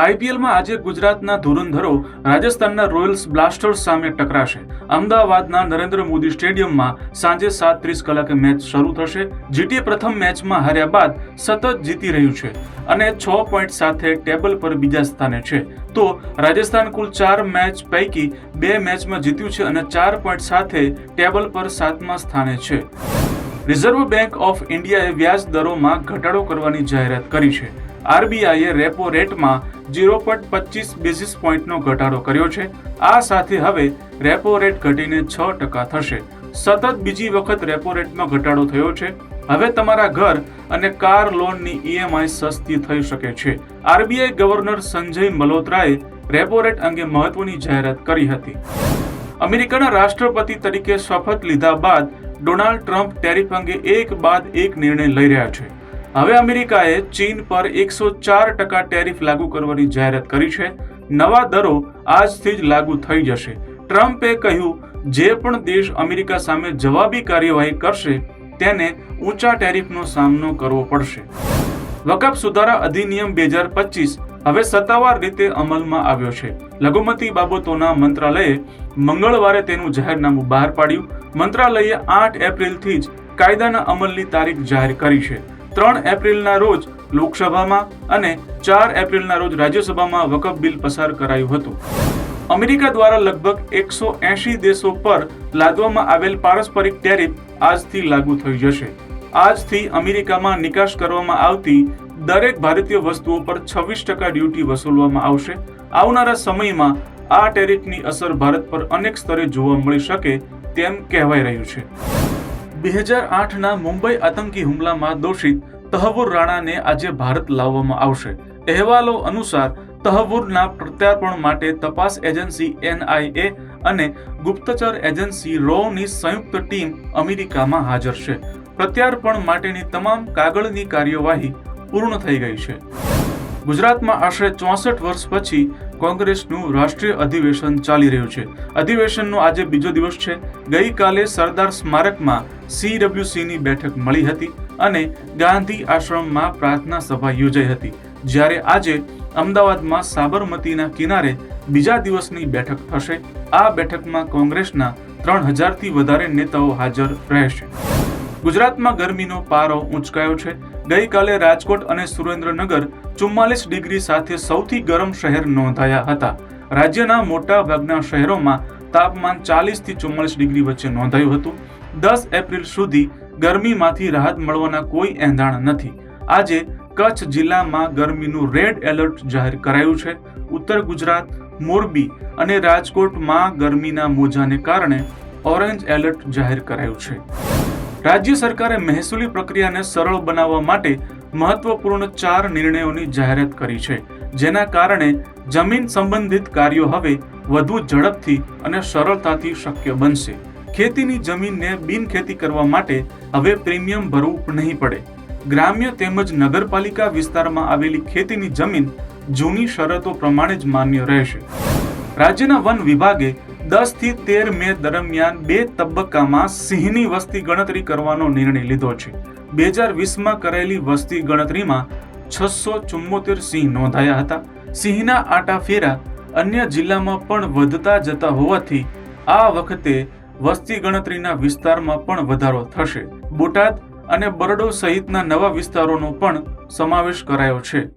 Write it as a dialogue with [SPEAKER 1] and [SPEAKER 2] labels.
[SPEAKER 1] આઈપીએલમાં આજે ગુજરાતના ધુરંધરો રાજસ્થાનના રોયલ્સ બ્લાસ્ટર્સ સામે ટકરાશે. અમદાવાદના નરેન્દ્ર મોદી સ્ટેડિયમમાં સાંજે સાત ત્રીસ કલાકે મેચ શરૂ થશે. જીટીએ પ્રથમ મેચમાં હાર્યા બાદ સતત જીતી રહ્યું છે અને છ પોઈન્ટ સાથે ટેબલ પર બીજા સ્થાને છે. તો રાજસ્થાન કુલ ચાર મેચ પૈકી બે મેચમાં જીત્યું છે અને ચાર પોઈન્ટ સાથે ટેબલ પર સાતમા સ્થાને છે. રિઝર્વ બેંક ઓફ ઇન્ડિયાએ વ્યાજ દરોમાં ઘટાડો કરવાની જાહેરાત કરી છે. આરબીઆઈએ રેપો રેટમાં ઝીરો પોઈન્ટ પચીસ બેઝિસ પોઈન્ટનો ઘટાડો કર્યો છે. આ સાથે હવે રેપો રેટ ઘટીને છ ટકા થશે. સતત બીજી વખત રેપો રેટમાં ઘટાડો થયો છે. હવે તમારા ઘર અને કાર લોનની ઈએમઆઈ સસ્તી થઈ શકે છે. આરબીઆઈ ગવર્નર સંજય મલ્હોત્રાએ રેપો રેટ અંગે મહત્વની જાહેરાત કરી હતી. અમેરિકાના રાષ્ટ્રપતિ તરીકે શપથ લીધા બાદ ડોનાલ્ડ ટ્રમ્પ ટેરિફ અંગે એક બાદ એક નિર્ણય લઈ રહ્યા છે. હવે અમેરિકાએ ચીન પર એકસો ચાર ટકા ટેરિફ લાગુ કરવાની જાહેરાત કરી છે. નવા દરો આજથી જ લાગુ થઈ જશે. ટ્રમ્પે કહ્યું, જે પણ દેશ અમેરિકા સામે જવાબી કાર્યવાહી કરશે, તેને ઊંચા ટેરિફનો સામનો કરવો પડશે. વકફ સુધારા અધિનિયમ બે હજાર પચીસ હવે સત્તાવાર રીતે અમલમાં આવ્યો છે. લઘુમતી બાબતોના મંત્રાલયે મંગળવારે તેનું જાહેરનામું બહાર પાડ્યું. મંત્રાલયે આઠ એપ્રિલથી જ કાયદાના અમલની તારીખ જાહેર કરી છે. ત્રણ એપ્રિલના રોજ લોકસભામાં અને ચાર એપ્રિલના રોજ રાજ્યસભામાં વકફ બિલ પસાર કરાયું હતું. અમેરિકા દ્વારા લગભગ એકસો એંશી દેશો પર લાદવામાં આવેલ પારસ્પરિક ટેરિફ આજથી લાગુ થઈ જશે. આજથી અમેરિકામાં નિકાસ કરવામાં આવતી દરેક ભારતીય વસ્તુઓ પર છવ્વીસ ટકા ડ્યુટી વસૂલવામાં આવશે. આવનારા સમયમાં આ ટેરિફની અસર ભારત પર અનેક સ્તરે જોવા મળી શકે તેમ કહેવાય રહ્યું છે. બે હજાર આઠના મુંબઈ આતંકી હુમલામાં દોષિત તહવુર રાણાને આજે ભારત લાવવામાં આવશે. અહેવાલો અનુસાર, તહવુરના પ્રત્યાર્પણ માટે તપાસ એજન્સી એનઆઈએ અને ગુપ્તચર એજન્સી રોની સંયુક્ત ટીમ અમેરિકામાં હાજર છે. પ્રત્યાર્પણ માટેની તમામ કાગળની કાર્યવાહી પૂર્ણ થઈ ગઈ છે. ગુજરાતમાં આશરે ચોસઠ વર્ષ પછી કોંગ્રેસનું રાષ્ટ્રીય અધિવેશન ચાલી રહ્યું છે. અધિવેશનનો આજે બીજો દિવસ છે. ગઈકાલે સરદાર સ્મારકમાં સીડબ્લ્યુસીની બેઠક મળી હતી અને ગાંધી આશ્રમમાં પ્રાર્થના સભા યોજાઈ હતી. જ્યારે આજે અમદાવાદમાં સાબરમતીના કિનારે બીજા દિવસની બેઠક થશે આ બેઠકમાં કોંગ્રેસના ત્રણ હજારથી વધારે નેતાઓ હાજર રહેશે. ગુજરાતમાં ગરમીનો પારો ઉંચકાયો છે. ગઈકાલે રાજકોટ અને સુરેન્દ્રનગર ચુમ્માલીસ ડિગ્રી સાથે સૌથી ગરમ શહેર નોંધાયા હતા. રાજ્યના મોટા ભાગના શહેરોમાં તાપમાન ચાલીસથી ચુમ્માલીસ ડિગ્રી વચ્ચે નોંધાયું હતું. દસ એપ્રિલ સુધી ગરમીમાંથી રાહત મળવાના કોઈ એંધાણ નથી. આજે કચ્છ જિલ્લામાં ગરમીનું રેડ એલર્ટ જાહેર કરાયું છે. ઉત્તર ગુજરાત, મોરબી અને રાજકોટમાં ગરમીના મોજાને કારણે ઓરેન્જ એલર્ટ જાહેર કરાયું છે. રાજ્ય સરકારે મહેસૂલી પ્રક્રિયાને સરળ બનાવવા માટે મહત્વપૂર્ણ ચાર નિર્ણયોની જાહેરાત કરી છે, જેના કારણે જમીન સંબંધિત કાર્યો હવે વધુ ઝડપથી અને સરળતાથી શક્ય બનશે. ખેતીની જમીનને બિનખેતી કરવા માટે હવે પ્રીમિયમ ભરવું નહીં પડે. ગ્રામ્ય તેમજ નગરપાલિકા વિસ્તારમાં આવેલી ખેતીની જમીન જૂની શરતો પ્રમાણે જ માન્ય રહેશે. રાજ્યના વન વિભાગે દસથી તેર મે દરમિયાન બે તબક્કામાં સિંહની વસ્તી ગણતરી કરવાનો નિર્ણય લીધો છે. બે હજાર વીસમાં કરાયેલી વસ્તી ગણતરીમાં છસો ચુમ્મોતેર સિંહ નોંધાયા હતા. સિંહના આટા ફેરા અન્ય જિલ્લામાં પણ વધતા જતા હોવાથી આ વખતે વસ્તી ગણતરીના વિસ્તારમાં પણ વધારો થશે. બોટાદ અને બરડો સહિતના નવા વિસ્તારોનો પણ સમાવેશ કરાયો છે.